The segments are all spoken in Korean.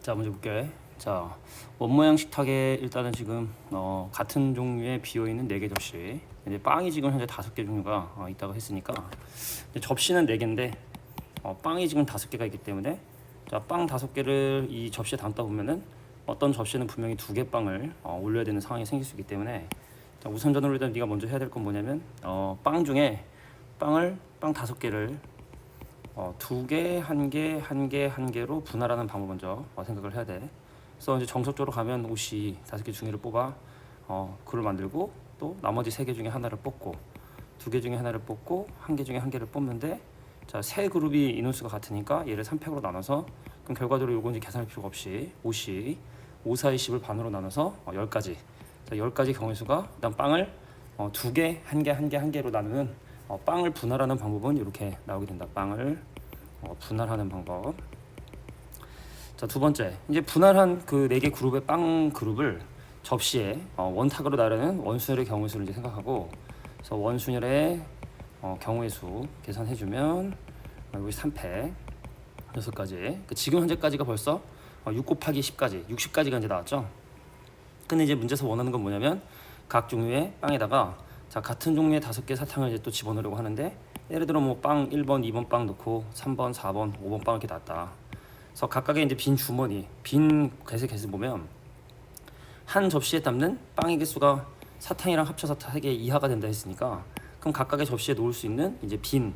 자 먼저 볼게. 자 원모양 식탁에 일단은 지금 어, 같은 종류의 비어 있는 네개 접시. 이제 빵이 지금 현재 다섯 개 종류가 어, 있다고 했으니까 접시는 네 개인데 어, 빵이 지금 다섯 개가 있기 때문에 자빵 다섯 개를 이 접시에 담다 보면은 어떤 접시는 분명히 두 개 빵을 어, 올려야 되는 상황이 생길 수 있기 때문에 자, 우선전으로 일단 네가 먼저 해야 될 건 뭐냐면 어, 빵 중에 빵을 빵 다섯 개를 어, 두 개, 한 개, 한 개, 한 개로 분할하는 방법 먼저 어, 생각을 해야 돼. 그래서 이제 정석적으로 가면 옷이 다섯 개 중에를 뽑아 어, 글을 만들고 또 나머지 세 개 중에 하나를 뽑고 두 개 중에 하나를 뽑고 한 개 중에 한 개를 뽑는데 자 세 그룹이 인원수가 같으니까 얘를 3팩으로 나눠서 그럼 결과적으로 요건 이제 계산할 필요가 없이 옷이 5, 4, 20을 반으로 나눠서 어, 10가지 자 10가지 경우의 수가 일단 빵을 어, 두 개, 한 개, 한 개, 한 개로 나누는 어, 빵을 분할하는 방법은 이렇게 나오게 된다. 빵을 어, 분할하는 방법. 자, 두 번째. 이제 분할한 그 네 개 그룹의 빵 그룹을 접시에 어, 원탁으로 나르는 원순열의 경우의 수를 이제 생각하고 그래서 원순열의 어, 경우의 수 계산해 주면 어, 여기 3팩 여섯 가지. 그 지금 현재까지가 벌써 어, 6 곱하기 10까지, 60까지가 이제 나왔죠. 근데 이제 문제에서 원하는 건 뭐냐면 각 종류의 빵에다가 자 같은 종류의 다섯 개 사탕을 이제 또 집어넣으려고 하는데 예를 들어 뭐 빵 1번, 2번 빵 넣고 3번, 4번, 5번 빵 이렇게 놨다. 그래서 각각의 이제 빈 주머니, 빈 개수 개수 보면 한 접시에 담는 빵의 개수가 사탕이랑 합쳐서 3개 이하가 된다 했으니까 그럼 각각의 접시에 놓을 수 있는 이제 빈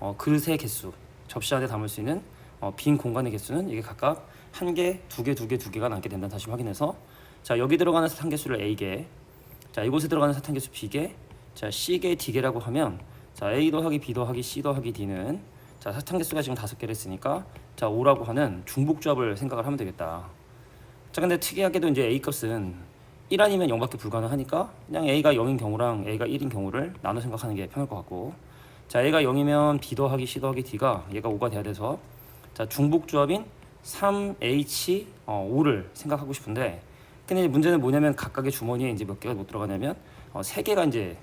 어, 그릇의 개수, 접시 안에 담을 수 있는 어, 빈 공간의 개수는 이게 각각 한 개, 두 개, 두 개, 두 개가 남게 된다 다시 확인해서 자 여기 들어가는 사탕 개수를 A 개, 자 이곳에 들어가는 사탕 개수 B 개, 자 C 개, D 개라고 하면 자 A 더하기 B 더하기 C 더하기 D는 자 사탕 개수가 지금 다섯 개를 했으니까 자 5라고 하는 중복 조합을 생각을 하면 되겠다. 자 근데 특이하게도 이제 A 값은 1 아니면 0밖에 불가능하니까 그냥 A가 0인 경우랑 A가 1인 경우를 나눠 생각하는 게 편할 것 같고 자 A가 0이면 B 더하기 C 더하기 D가 얘가 5가 돼야 돼서 자 중복 조합인 3H 어, 5를 생각하고 싶은데 근데 문제는 뭐냐면 각각의 주머니에 이제 몇 개가 못 들어가냐면 어, 세 개가 이제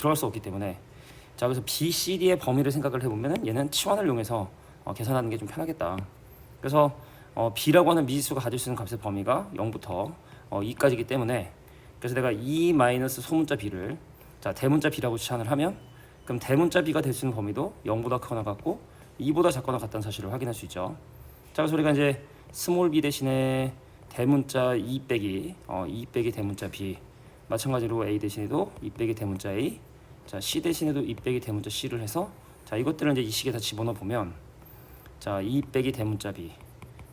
들어갈 수 없기 때문에 자 그래서 B, C, D의 범위를 생각을 해보면은 얘는 치환을 이용해서 어, 계산하는 게 좀 편하겠다. 그래서 어, B라고 하는 미지수가 가질 수 있는 값의 범위가 0부터 어, 2까지이기 때문에 그래서 내가 2 마이너스 소문자 B를 자 대문자 B라고 치환을 하면 그럼 대문자 B가 될 수 있는 범위도 0보다 크거나 같고 2보다 작거나 같다는 사실을 확인할 수 있죠. 자 그래서 우리가 이제 스몰 b 대신에 대문자 2 빼기 어, 2 빼기 대문자 b 마찬가지로 a 대신에도 2 빼기 대문자 a 자 c 대신에도 2 빼기 대문자 c를 해서 자 이것들을 이제 이 식에 다 집어넣어 보면 자 2 빼기 대문자 b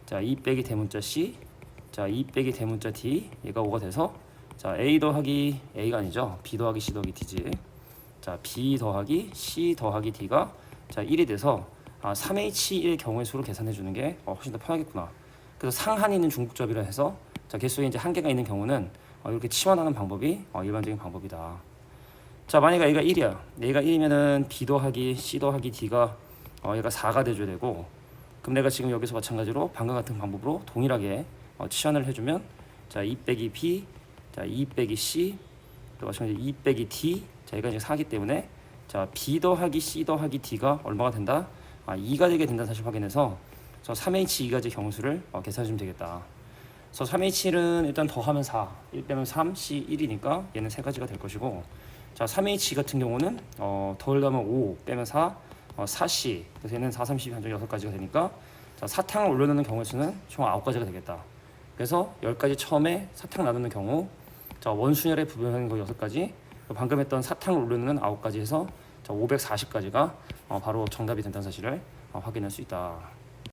자 2 빼기 대문자 c 자 2 빼기 대문자 d 얘가 5가 돼서 자 a 더하기 a가 아니죠 b 더하기 c 더하기 d지 자 b 더하기 c 더하기 d가 자 1이 돼서 아, 3H1의 경우의 수를 계산해 주는 게 어, 훨씬 더 편하겠구나. 그래서 상한이 있는 중복조합이라 해서 자 개수에 이제 한 개가 있는 경우는 어, 이렇게 치환하는 방법이 어, 일반적인 방법이다. 자 만약에 A가 1이야. A가 1이면은 B 더하기 C 더하기 D가 어, 얘가 4가 돼줘야 되고 그럼 내가 지금 여기서 마찬가지로 방금 같은 방법으로 동일하게 어, 치환을 해주면 자2 빼기 B 자2 빼기 C 또 마찬가지로 2 빼기 D 자 얘가 이제 4기 때문에 자 B 더하기 C 더하기 D가 얼마가 된다? 아, 2가 되게 된다는 사실 확인해서 저 3H2가지 경수를 어, 계산해 주면 되겠다. 그래서 3H1은 일단 더하면 4, 1 빼면 3, C 1이니까 얘는 세 가지가 될 것이고 자 3H 같은 경우는 어, 더하면 5, 빼면 4, 어, 4C 그래서 얘는 4, 3, 12, 한정 6가지가 되니까 자 사탕을 올려놓는 경우의 수는 총 9가지가 되겠다. 그래서 10가지 처음에 사탕 나누는 경우 자 원순열의 부분하는 거 6가지 방금 했던 사탕을 올려놓는 9가지 해서 자 540가지가 어, 바로 정답이 된다는 사실을 어, 확인할 수 있다.